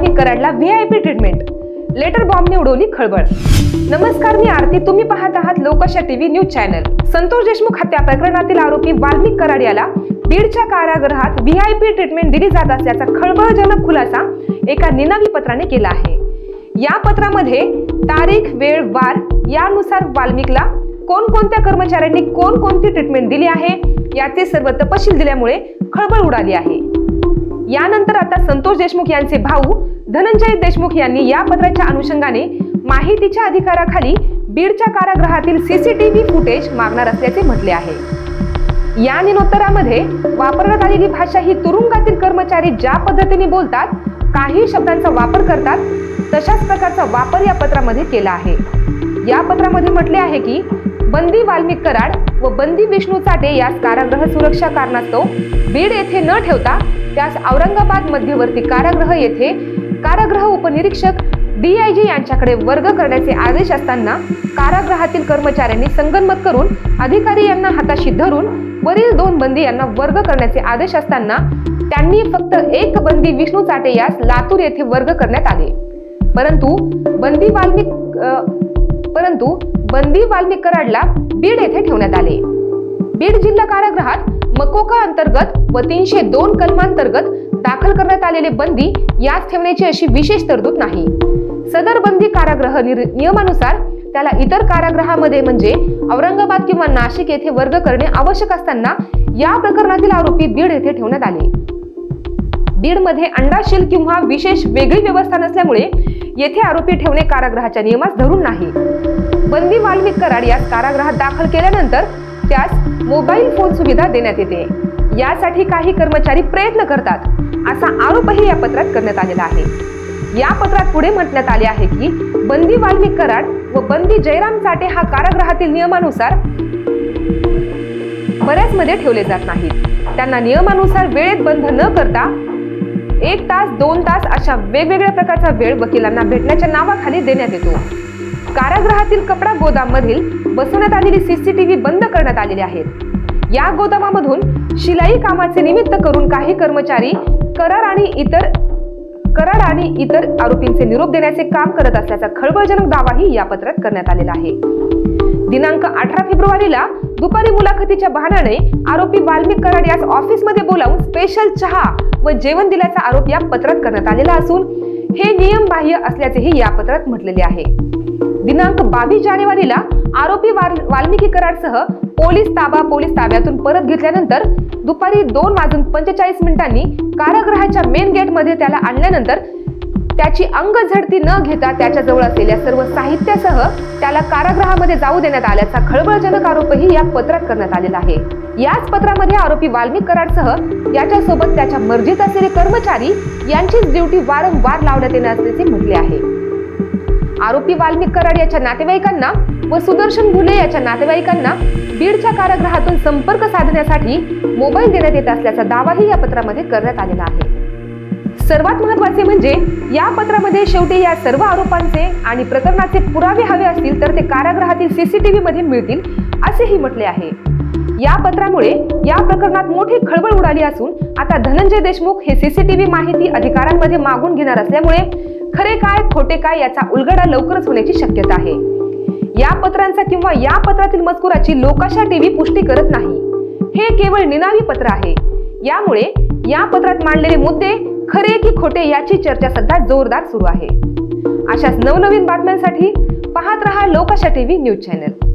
V कराडला P treatment letter बॉम्बने उडवली खळबळ. नमस्कार मी आरती. तुम्ही पाहत आहात लोकशा TV news channel Santosh Deshmukh हत्या प्रकरणातील आरोपी वाल्मिक कराड याला बीडच्या कारागृहात व्ही आय पी ट्रीटमेंट दिली जात असल्याचा खळबळजनक खुलासा एका निनावी पत्राने केला आहे. या पत्रामध्ये तारीख वेळ वार यानुसार वाल्मिकला कोणकोणत्या कर्मचाऱ्यांनी कोणकोणती ट्रीटमेंट दिली आहे याचे सर्व तपशील दिल्यामुळे खळबळ उडाली आहे. यानंतर आता संतोष देशमुख यांचे भाऊ धनंजय देशमुख यांनी या पत्राच्या अनुषंगाने माहितीच्या अधिकाराखाली बीडच्या कारागृहातील सीसीटीव्ही फुटेज मागणार असल्याचे म्हटले आहे. या निनोत्तरामध्ये वापरण्यात आलेली भाषा ही तुरुंगातील कर्मचारी ज्या पद्धतीने बोलतात काही शब्दांचा वापर करतात तशाच प्रकारचा वापर या पत्रामध्ये केला आहे. या पत्रामध्ये म्हटले आहे की बंदी वाल्मिक कराड व बंदी विष्णू चाटे यास कारागृह सुरक्षा कारणास्तव बीड येथे न ठेवता त्यास औरंगाबाद मध्यवर्ती कारागृह येथे कारागृह उपनिरीक्षक डीआयजी यांच्याकडे वर्ग करण्याचे आदेश असताना कारागृहातील कर्मचाऱ्यांनी संगनमत करून अधिकारी यांना हाताशी धरून वरील दोन बंदी यांना वर्ग करण्याचे आदेश असताना त्यांनी फक्त एक बंदी विष्णू चाटे यास लातूर येथे वर्ग करण्यात आले. परंतु बंदी वाल्मिक परंतु बंदी वाल्मिक कराडला बीड येथे ठेवण्यात आले. बीड जिल्हा कारागृहात मकोका अंतर्गत व तीनशे दोन कलमांतर्गत दाखल करण्यात आलेले बंदी यात ठेवण्याची अशी विशेष तरतूद नाही. सदर बंदी कारागृह नियमानुसार त्याला इतर कारागृहामध्ये म्हणजे औरंगाबाद किंवा नाशिक येथे वर्ग करणे आवश्यक असताना या प्रकरणातील आरोपी बीड येथे ठेवण्यात आले. बीडमध्ये अंडाशील किंवा विशेष वेगळी व्यवस्था नसल्यामुळे येथे आरोपी ठेवणे कारागृहाच्या नियमास धरून नाही. बंदी वाल्मिक कराड यास कारागृहात दाखल केल्यानंतर मोबाईल फोन सुविधा देण्यात येते. यासाठी काही कर्मचारी प्रयत्न करतात असा आरोपही या पत्रात करण्यात आलेला आहे. या पत्रात पुढे म्हटण्यात आले आहे की बंदी वाल्मिक कराड व बंदी जयराम साठे हा कारागृहातील नियमानुसार बऱ्याच मध्ये ठेवले जात नाहीत. त्यांना नियमानुसार वेळेत बंद न करता एक तास दोन तास अशा वेगवेगळ्या प्रकारचा वेळ वकिलांना भेटण्याच्या नावाखाली देण्यात येतो. कारागृहातील कपडा गोदाम मधील बसवण्यात आलेली सीसीटीव्ही बंद करण्यात आलेली आहेत. या गोदामामधून शिलाई कामाचे निमित्त करून काही कर्मचारी करार आणि इतर करार आणि इतर आरोपींचे निरोप देण्याचे काम करत असल्याचा खळबळजनक दावाही या पत्रात करण्यात आलेला आहे. दिनांक अठरा फेब्रुवारीला दुपारी मुलाखतीच्या बहाण्याने आरोपी वाल्मिक कराड यास ऑफिसमध्ये बोलावून स्पेशल चहा व जेवण दिल्याचा आरोप या पत्रात करण्यात आलेला असून हे नियमबाह्य असल्याचेही या पत्रात म्हटलेले आहे. दिनांक बावीस जानेवारीला आरोपी वाल- वाल्मिकी कराडसह पोलीस ताबा पोलीस ताब्यातून परत घेतल्यानंतर दुपारी दोन वाजून पंचेचाळीस मिनिटांनी कारागृहाच्या मेन गेटमध्ये त्याला आणल्यानंतर त्याची अंग झडती न घेता त्याच्याजवळ असलेल्या सर्व साहित्यासह त्याला कारागृहामध्ये जाऊ देण्यात आल्याचा खळबळजनक आरोपही या पत्रात करण्यात आलेला आहे. याच पत्रामध्ये आरोपी वाल्मिक कराडसह याच्यासोबत त्याच्या मर्जीत असलेले कर्मचारी यांचीच ड्युटी वारंवार लावण्यात येणार असल्याचे म्हटले आहे. आरोपी वाल्मिक कराड याच्या नातेवाईकांना व सुदर्शन भुले याच्या नातेवाईकांना बीडच्या कारागृहातून संपर्क साधण्यासाठी मोबाईल देण्यात येत असल्याचा दावाही या पत्रामध्ये करण्यात आलेला आहे. सर्वात महत्त्वाचे म्हणजे या पत्रामध्ये शेवटी या सर्व आरोपांचे आणि प्रकरणाचे पुरावे हवे असतील तर ते कारागृहातील सीसीटीव्ही मध्ये मिळतील असेही म्हटले आहे. या पत्रामुळे या प्रकरणात मोठी खळबळ उडाली असून आता धनंजय देशमुख हे सीसीटीव्ही माहिती अधिकाऱ्यांमध्ये मागून घेणार असल्यामुळे खरे काय खोटे काय याचा उलगडा लवकरच होण्याची शक्यता आहे. या पत्रांचा किंवा या पत्रातील मजकुराची लोकाशा टीव्ही पुष्टी करत नाही. हे केवळ निनावी पत्र आहे. यामुळे या पत्रात मांडलेले मुद्दे खरे की खोटे याची चर्चा सध्या जोरदार सुरू आहे. अशाच नवनवीन बातम्यांसाठी पाहत रहा लोकाशा टीव्ही न्यूज चॅनल.